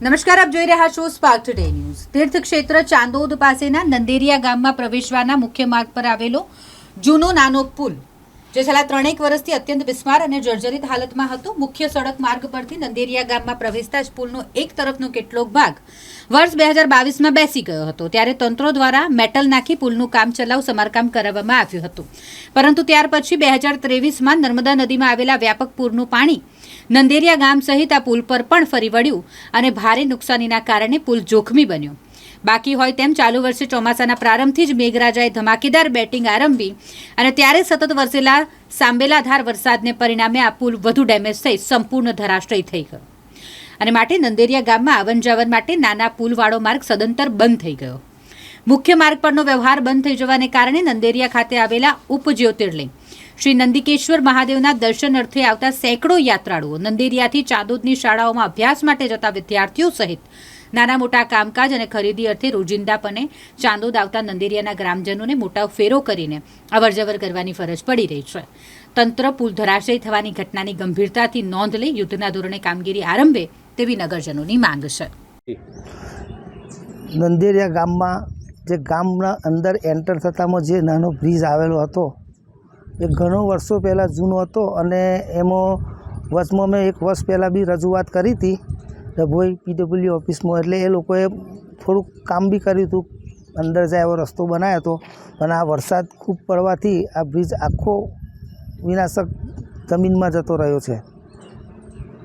નમસ્કાર, આપ જોઈ રહ્યા છો સ્પાર્ક ટુડે ન્યૂઝ તીર્થક્ષેત્ર ચાંદોદ પાસેના નંદેરિયા ગામમાં પ્રવેશવાના મુખ્ય માર્ગ પર આવેલો જૂનો નાનો પુલ, જે છેલ્લા ત્રણેક વર્ષથી અત્યંત બિસ્માર અને જર્જરિત હાલતમાં હતો, મુખ્ય સડક માર્ગ પરથી નંદેરિયા ગામમાં પ્રવેશતા જ પુલનો એક તરફનો કેટલોક ભાગ વર્ષ બે હજાર બાવીસમાં બેસી ગયો હતો. ત્યારે તંત્રો દ્વારા મેટલ નાખી પુલનું કામ ચલાવ સમારકામ કરાવવામાં આવ્યું હતું. પરંતુ ત્યાર પછી બે હજાર ત્રેવીસમાં નર્મદા નદીમાં આવેલા વ્યાપક પૂરનું પાણી નંદેરિયા ગામ સહિત આ પુલ પર પણ ફરી વળ્યું અને ભારે નુકસાનીના કારણે પુલ જોખમી બન્યો. બાકી હોય તેમ ચાલુ વર્ષે ચોમાસાના પ્રારંભથી જ મેઘરાજાએ ધમાકેદાર બેટિંગ આરંભી અને ત્યારે સતત વરસેલા સાંબેલાધાર વરસાદને પરિણામે આ પુલ વધુ ડેમેજ થઈ સંપૂર્ણ ધરાશ્રય થઈ ગયો. અને માટે નંદેરિયા ગામમાં આવન જાવન માટે નાના પુલવાળો માર્ગ સદંતર બંધ થઈ ગયો. મુખ્ય માર્ગ પરનો વ્યવહાર બંધ થઈ જવાને કારણે નંદેરિયા ખાતે આવેલા ઉપજ્યોતિર્લિંગ શ્રી નંદિકેશ્વર મહાદેવના દર્શન અર્થે આવતા સેંકડો યાત્રાળુઓ નંદેરિયાથી ચાદોદની શાળાઓમાં અભ્યાસ માટે જતા વિદ્યાર્થીઓ સહિત નાના મોટા કામકાજ અને ખરીદી અર્થે રોજિંદાપણે ચાંદોદ આવતા નંદેરિયાના ગ્રામજનોને મોટા ફેરો કરીને અવરજવર કરવાની ફરજ પડી રહી છે. તંત્ર પુલ ધરાશય થવાની ઘટનાની ગંભીરતાથી નોંધ લઈ યુદ્ધના ધોરણે કામગીરી આરંભે તેવી નગરજનોની માંગ છે. નંદેરિયા ગામમાં જે ગામના અંદર એન્ટર થતામાં જે નાનો બ્રિજ આવેલો હતો એ ઘણો વર્ષો પહેલાં જૂનો હતો અને એમાં વર્ષમાં મેં એક વર્ષ પહેલાં બી રજૂઆત કરી હતી ડભોઈ પીડબ્લ્યુ ઓફિસમાં. એટલે એ લોકોએ થોડુંક કામ બી કર્યું હતું અંદર જાય એવો રસ્તો બનાવ્યો હતો. પણ આ વરસાદ ખૂબ પડવાથી આ બ્રિજ આખો વિનાશક જમીનમાં જતો રહ્યો છે.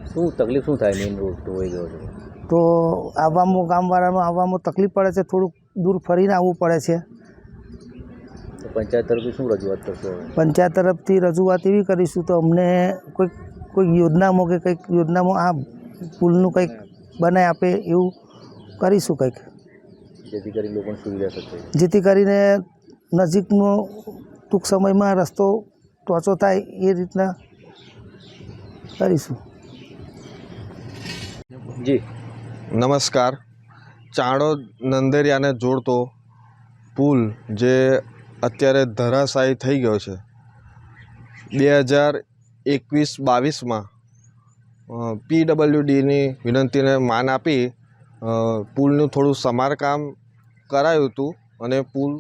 શું તકલીફ શું થાય મેઇન રોડ ધોવાઈ ગયો છે તો આવવામાં ગામવાળાનું આવવામાં તકલીફ પડે છે થોડુંક દૂર ફરીને આવવું પડે છે. તો પંચાયત તરફથી શું રજૂઆત કરશો પંચાયત તરફથી રજૂઆત એવી કરીશું તો અમને કોઈક કોઈક યોજનામાં કે કંઈક યોજનામાં આ પુલનું કંઈક બનાવી આપે એવું કરીશું કંઈક. જેથી કરી લોકોને સુવિધા થશે. જેથી કરીને નજીકનો ટૂંક સમયમાં રસ્તો ટોચો થાય એ રીતના કરીશું. જી. નમસ્કાર. ચાણોદ નંદેરિયાને જોડતો પુલ જે અત્યારે ધરાશાયી થઈ ગયો છે. બે હજાર એકવીસ બાવીસમાં પીડબલ્યુડીની વિનંતીને માન આપી પુલનું થોડું સમારકામ કરાયું હતું અને પુલ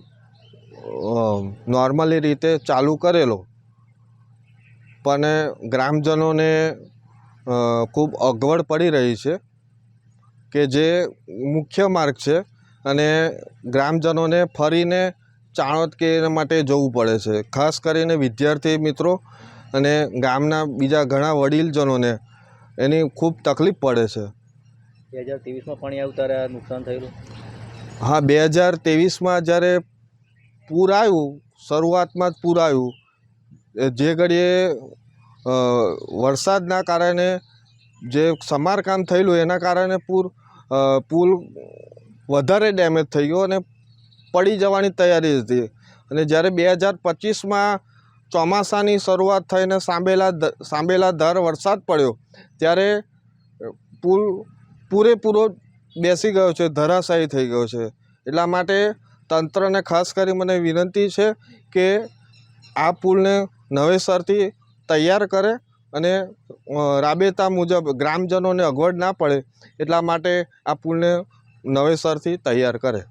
નોર્મલી રીતે ચાલુ કરેલો. પણ ગ્રામજનોને ખૂબ અગવડ પડી રહી છે કે જે મુખ્ય માર્ગ છે અને ગ્રામજનોને ફરીને ચાણોદ કે એના માટે જવું પડે છે. ખાસ કરીને વિદ્યાર્થી મિત્રો અને ગામના બીજા ઘણા વડીલજનોને એની ખૂબ તકલીફ પડે છે. બે હજાર ત્રેવીસમાં પાણી આવ્યું ત્યારે નુકસાન થયેલું? હા બે હજાર ત્રેવીસમાં જ્યારે પૂર આવ્યું શરૂઆતમાં જ પૂર આવ્યું જે ઘડીએ વરસાદના કારણે જે સમારકામ થયેલું એના કારણે પૂર પુલ વધારે ડેમેજ થઈ ગયો અને પડી જવાની તૈયારી હતી. અને જ્યારે બે હજાર પચીસમાં ચોમાસાની શરૂઆત થઈને સાંભેલા સાંબેલા ધાર વરસાદ પડ્યો, ત્યારે પુલ, પૂરેપૂરો બેસી ગયો છે, ધરાશાયી થઈ ગયો છે. એટલા માટે તંત્રને ખાસ કરી મને વિનંતી છે કે આ પુલને નવેસરથી તૈયાર કરે અને રાબેતા મુજબ ગ્રામજનોને અગવડ ના પડે, એટલા માટે આ પુલને નવેસરથી તૈયાર કરે.